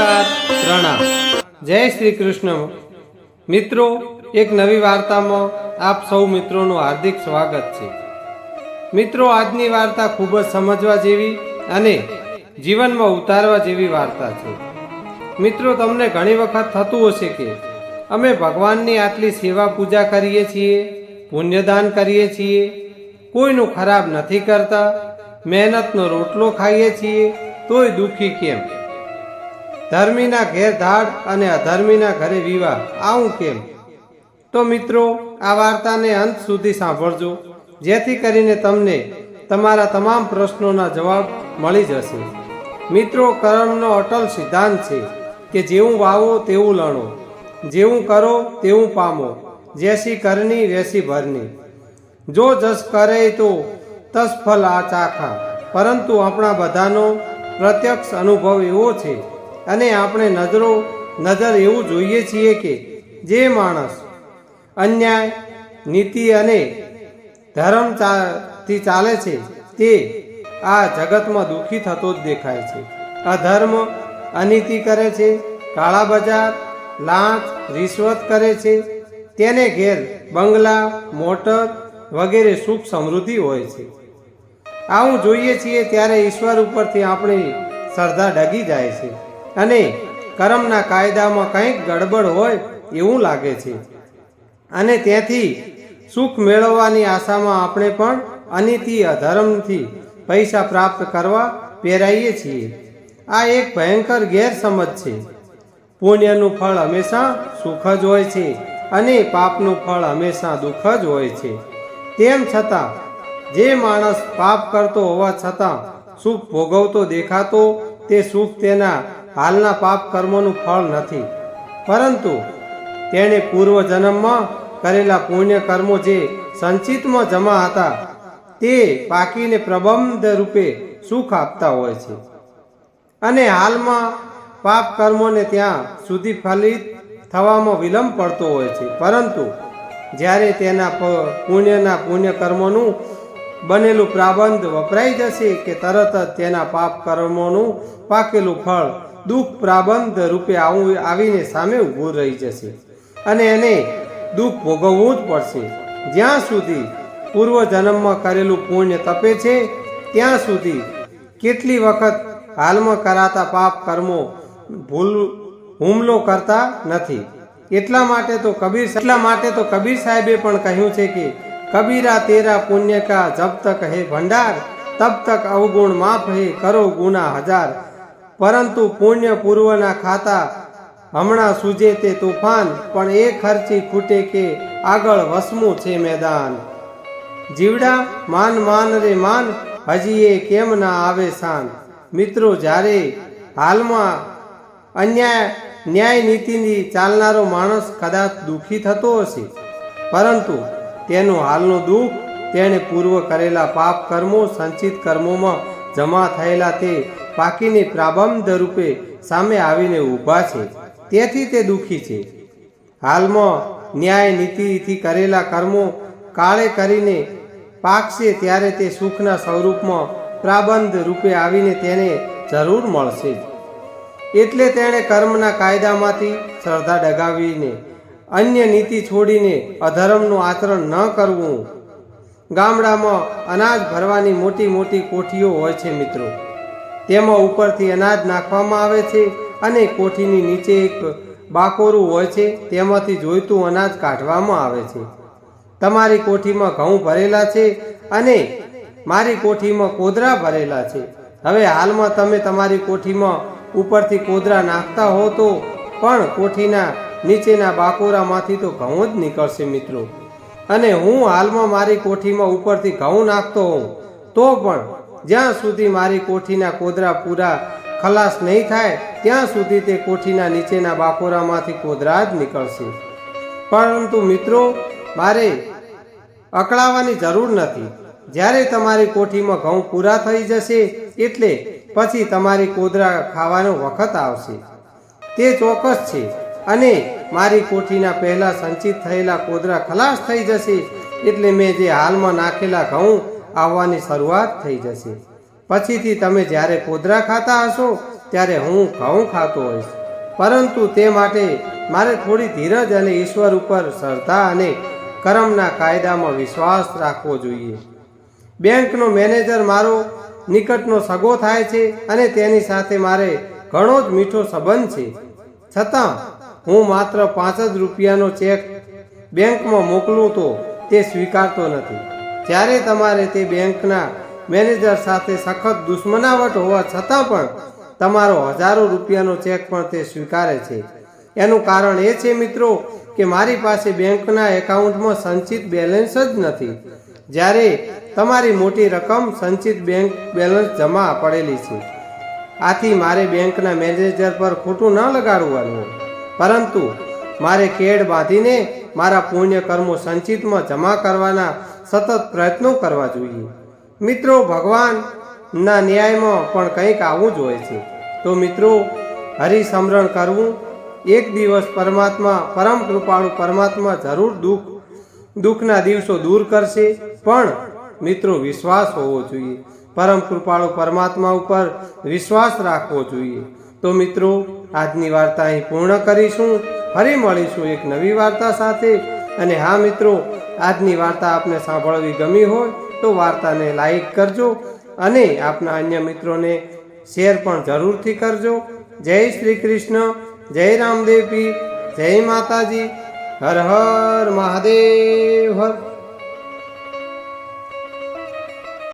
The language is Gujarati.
નમસ્કાર, પ્રણામ. જય શ્રી કૃષ્ણ. મિત્રો, એક નવી વાર્તામાં આપ સૌ મિત્રોનું હાર્દિક સ્વાગત છે. મિત્રો, આજની વાર્તા ખૂબ જ સમજવા જેવી અને જીવનમાં ઉતારવા જેવી વાર્તા છે. મિત્રો, તમને ઘણી વખત થતું હશે કે અમે ભગવાનની આટલી સેવા પૂજા કરીએ છીએ, પુણ્યદાન કરીએ છીએ, કોઈનું ખરાબ નથી કરતા, મહેનતનો રોટલો ખાઈએ છીએ, તોય દુઃખી કેમ? ધર્મીના ઘેર ધાડ અને અધર્મીના ઘરે વિવાહ. આવું કેમ? તો મિત્રો, આ વાર્તાને અંત સુધી સાંભળજો. જેથી કરીને તમને તમારા તમામ પ્રશ્નોના જવાબ મળી જશે. મિત્રો, કર્મનો અટલ સિદ્ધાંત છે કે જેવું વાવો તેવું લણો. જેવું કરો તેવું પામો. જેસી કરની વેસી ભરની. જો જસ કરે તો તસ ફલ આ ચાખા. પરંતુ આપણા બધાનો પ્રત્યક્ષ અનુભવ એવો છે અને આપણે નજરો, નજર એવું જોઈએ છીએ કે જે માણસ અન્યાય, નીતિ અને ધર્મથી ચાલે છે, તે આ જગતમાં દુઃખી થતો જ દેખાય છે. અધર્મ અનીતિ કરે છે કાળા બજાર લાંચ, રિશ્વત કરે છે. તેને ઘેર બંગલા, મોટર વગેરે સુખ સમૃદ્ધિ હોય છે. આવું જોઈએ છીએ ત્યારે ઈશ્વર ઉપરથી આપણી શ્રદ્ધા ડગી જાય છે. અને કર્મના કાયદામાં કંઈક ગડબડ હોય એવું લાગે છે. અને ત્યાંથી સુખ મેળવવાની આશામાં આપણે પણ અનિતિ અધર્મથી પૈસા પ્રાપ્ત કરવા પહેરાઈએ છીએ. આ એક ભયંકર ગેરસમજ છે. પુણ્યનું ફળ હંમેશા સુખ જ હોય છે અને પાપનું ફળ હંમેશા દુઃખ જ હોય છે. તેમ છતાં, જે માણસ પાપ કરતો હોવા છતાં સુખ ભોગવતો દેખાતો, તે સુખ તેના હાલના પાપ કર્મોનું ફળ નથી. પરંતુ તેણે પૂર્વજન્મમાં કરેલા પુણ્ય કર્મો જે સંચિતમાં જમા હતા, તે પાકીને પ્રબંધ રૂપે સુખ આપતા હોય છે. અને હાલમાં પાપ કર્મોને ત્યાં સુધી ફલિત થવામાં વિલંબ પડતો હોય છે. પરંતુ જ્યારે તેના પુણ્યના પુણ્ય કર્મોનું બનેલું પ્રાબંધ વપરાઈ જશે કે તરત જ તેના પાપ કર્મોનું પાકેલું ફળ દુઃખ પ્રાબંધ રૂપે આવું આવીને સામે ઊભું રહી જશે. અને એને દુઃખ ભોગવવું જ પડશે. જ્યાં સુધી પૂર્વ જન્મમાં કરેલું પુણ્ય તપે છે, ત્યાં સુધી કેટલી વખત હાલમાં કરાતા પાપ કર્મો ભૂલ, હુમલો કરતા નથી. એટલા માટે તો કબીર એટલા માટે તો કબીર સાહેબે પણ કહ્યું છે કે કબીરા તેરા પુણ્ય કા જબ તક હે ભંડાર, તબ તક અવગુણ માફ હે કરો ગુના હજાર. પરંતુ પુણ્ય પૂર્વના ખાતા હમણાં સૂજે તે તુફાન, પણ એ ખર્ચી ખૂટે કે આગળ વસમું છે મેદાન. જીવડા, માન માન રે માન, હજી એ કેમ ના આવે શાન? મિત્રો, જ્યારે હાલમાં અન્યાય, ન્યાય નીતિની ચાલનારો માણસ કદાચ દુઃખી થતો હશે, પરંતુ તેનું હાલનું દુઃખ તેણે પૂર્વ કરેલા પાપ કર્મો, સંચિત કર્મોમાં જમા થયેલા તે પાકીની પ્રાબંધ રૂપે સામે આવીને ઊભા છે. તેથી તે દુઃખી છે. હાલમાં ન્યાય નીતિથી કરેલા કર્મો કાળે કરીને પાકશે ત્યારે તે સુખના સ્વરૂપમાં પ્રાબંધ રૂપે આવીને તેને જરૂર મળશે. એટલે તેણે કર્મના કાયદામાંથી શ્રદ્ધા ડગાવીને અન્ય નીતિ છોડીને અધર્મનું આચરણ ન કરવું. ગામડામાં અનાજ ભરવાની મોટી મોટી કોઠીઓ હોય છે મિત્રો. તેમાં ઉપરથી અનાજ નાખવામાં આવે છે અને કોઠીની નીચે એક બાકોરું હોય છે, તેમાંથી જોઈતું અનાજ કાઢવામાં આવે છે. તમારી કોઠીમાં ઘઉં ભરેલા છે અને મારી કોઠીમાં કોદરા ભરેલા છે. હવે હાલમાં તમે તમારી કોઠીમાં ઉપરથી કોદરા નાખતા હો તો પણ કોઠીના નીચેના બાકોરામાંથી તો ઘઉં જ નીકળશે મિત્રો. અને હું હાલમાં મારી કોઠીમાં ઉપરથી ઘઉં નાખતો હોઉં, તો પણ જ્યાં સુધી મારી કોઠીના કોદરા પૂરા ખલાસ નહીં થાય, ત્યાં સુધી તે કોઠીના નીચેના બાકોરામાંથી કોદરા જ નીકળશે. પરંતુ મિત્રો, મારે અકળાવાની જરૂર નથી. જ્યારે તમારી કોઠીમાં ઘઉં પૂરા થઈ જશે, એટલે પછી તમારી કોદરા ખાવાનો વખત આવશે. તે ચોક્કસ છે. અને મારી કોઠીના પહેલા સંચિત થયેલા કોદરા ખલાસ થઈ જશે એટલે મેં જે હાલમાં નાખેલા ઘઉં આવવાની શરૂઆત થઈ જશે. પછીથી તમે જ્યારે કોદરા ખાતા હશો, ત્યારે હું ઘઉં ખાતો હોઈશ. પરંતુ તે માટે મારે થોડી ધીરજ અને ઈશ્વર ઉપર શ્રદ્ધા અને કરમના કાયદામાં વિશ્વાસ રાખવો જોઈએ. બેંકનો મેનેજર મારો નિકટનો સગો થાય છે અને તેની સાથે મારે ઘણો જ મીઠો સંબંધ છે. છતાં હું માત્ર પાંચ જ રૂપિયાનો ચેક બેંકમાં મોકલું તો તે સ્વીકારતો નથી. જ્યારે તમારે તે બેંકના મેનેજર સાથે સખત દુશ્મનાવટ હોવા છતાં પણ તમારો હજારો રૂપિયાનો ચેક પણ તે સ્વીકારે છે. એનું કારણ એ છે મિત્રો કે મારી પાસે બેંકના એકાઉન્ટમાં સંચિત બેલેન્સ જ નથી. જ્યારે તમારી મોટી રકમ સંચિત બેંક બેલેન્સ જમા પડેલી છે. આથી મારે બેંકના મેનેજર પર ખોટું ન લગાડવાનું. પરંતુ મારે કેડ બાંધીને મારા પુણ્ય કર્મો સંચિતમાં જમા કરવાના સતત પ્રયત્નો કરવા જોઈએ. મિત્રો, ભગવાનના ન્યાયમાં પણ કંઈક આવું જ હોય છે. તો મિત્રો, હરિસમરણ કરવું, એક દિવસ પરમાત્મા, પરમ કૃપાળુ પરમાત્મા જરૂર દુઃખ, દુઃખના દિવસો દૂર કરશે, પણ મિત્રો, વિશ્વાસ હોવો જોઈએ. પરમ કૃપાળુ પરમાત્મા ઉપર વિશ્વાસ રાખવો જોઈએ. તો મિત્રો આજની વાર્તા અહીં પૂર્ણ કરીશું. ફરી મળીશું એક નવી વાર્તા સાથે. અને હા મિત્રો, આજની વાર્તા આપને સાંભળવી ગમી હોય તો વાર્તાને લાઈક કરજો અને આપના અન્ય મિત્રોને શેર પણ જરૂરથી કરજો. જય શ્રી કૃષ્ણ, જય રામદેવી જય માતાજી. હર હર મહાદેવ, હર